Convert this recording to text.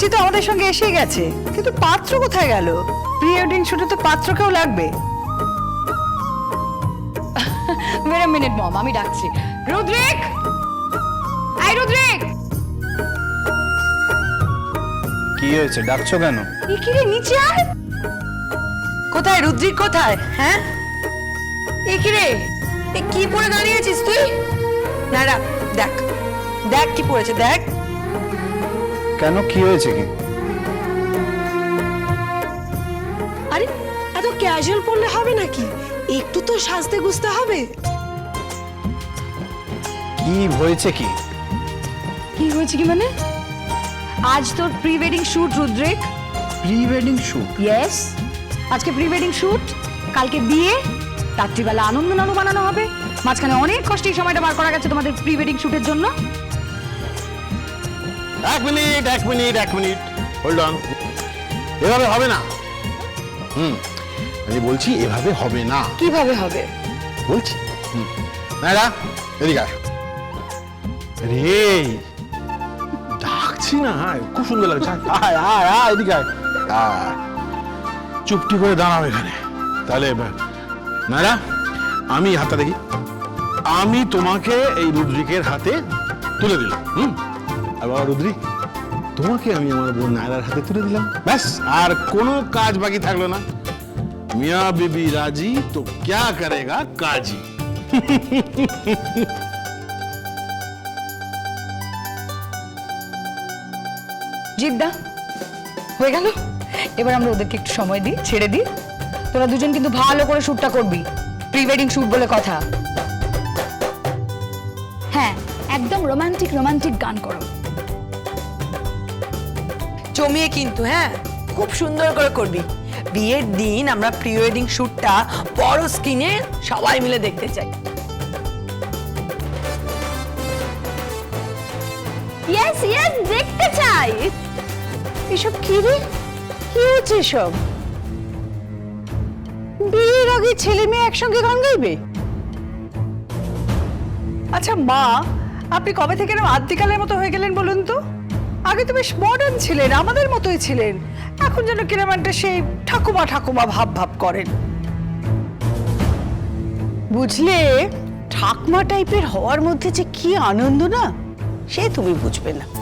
নাচি তো আমাদের সঙ্গে এসে গেছে। কিন্তু পাত্র কোথায় গেল? প্রি ওয়েডিং শুটে তো পাত্রকেও লাগবে। ওয়েট মিনিট মম আমি ডাকছি। রুদ্রিক! আই রুদ্রিক! কি হয়েছে? ডাকছো কেন? কি রে নিচে আয়। কোথায়? রুদ্রিক কোথায়? হ্যাঁ? এই কি রে এ কি পরে দাঁড়িয়ে আছিস তুই? না না দেখ। দেখ কি পড়েছে দেখ। কেন? কি হয়েছে কি? আরে এত ক্যাজুয়াল পড়লে হবে নাকি? একটু তো সাজতে গুছতে হবে। কি হয়েছে কি? কি হয়েছে কি মানে? আজ তোর প্রি ওয়েডিং শুট রুদ্রেক। প্রি ওয়েডিং শুট ইয়েস আজকে প্রি ওয়েডিং শুট কালকে বিয়ে রাত্রিবেলা আনন্দ নানু বানানো হবে। মাঝখানে অনেক কষ্টে এই সময়টা বার করা গেছে তোমাদের প্রি ওয়েডিং শুটের জন্য। এক মিনিট এক মিনিট এক মিনিট। হোল্ড অন এভাবে হবে না। হুম আমি বলছি এভাবে হবে না। কীভাবে হবে? বলছি। হুম। নাইরা এদিকে আয়। রে ডাকছি না আয়, খুব সুন্দর লাগছে। আয় আয় আয় এদিকে আয়। চুপটি করে দাঁড়াও এখানে। তাহলে নাইরা আমি হাতটা দেখি। আমি তোমাকে এই রুদ্রিকের হাতে তুলে দিলাম। হুম? আর বাবা রুদ্রিক তোমাকে আমি আমার বোন নায়রার হাতে তুলে দিলাম। ব্যাস আর কোনো কাজ বাকি থাকল না। মিয়া বিবি রাজি তো ক্যা করেগা কাজি জিদ্দা হয়ে গেল? এবার আমরা ওদেরকে একটু সময় দিই ছেড়ে দিই। তোরা দুজন কিন্তু ভালো করে শ্যুটটা করবি। প্রি ওয়েডিং শ্যুট বলে কথা। হ্যাঁ একদম রোমান্টিক রোমান্টিক গান করো। জমিয়ে কিন্তু হ্যাঁ খুব সুন্দর করে করবি। বিয়ের দিন আমরা প্রি ওয়েডিং শ্যুটটা বড় স্ক্রিনে সবাই মিলে দেখতে চাই। ইয়েস ইয়েস দেখতে চাই। এসব কি রে? কি হচ্ছে এসব? বিয়ের আগে ছেলে মেয়ে একসঙ্গে গান গাইবে? আচ্ছা মা আপনি কবে থেকে এরকম আদ্যিকালের মতো হয়ে গেলেন বলুন তো? আগে তো বেশ মডার্ন ছিলেন, আমাদের মতোই ছিলেন। এখন যেন কিরম সেই ঠাকুমা ঠাকুমা ভাব ভাব করেন। বুঝলে, ঠাকমা টাইপের হওয়ার মধ্যে যে কি আনন্দ না, সে তুমি বুঝবে না।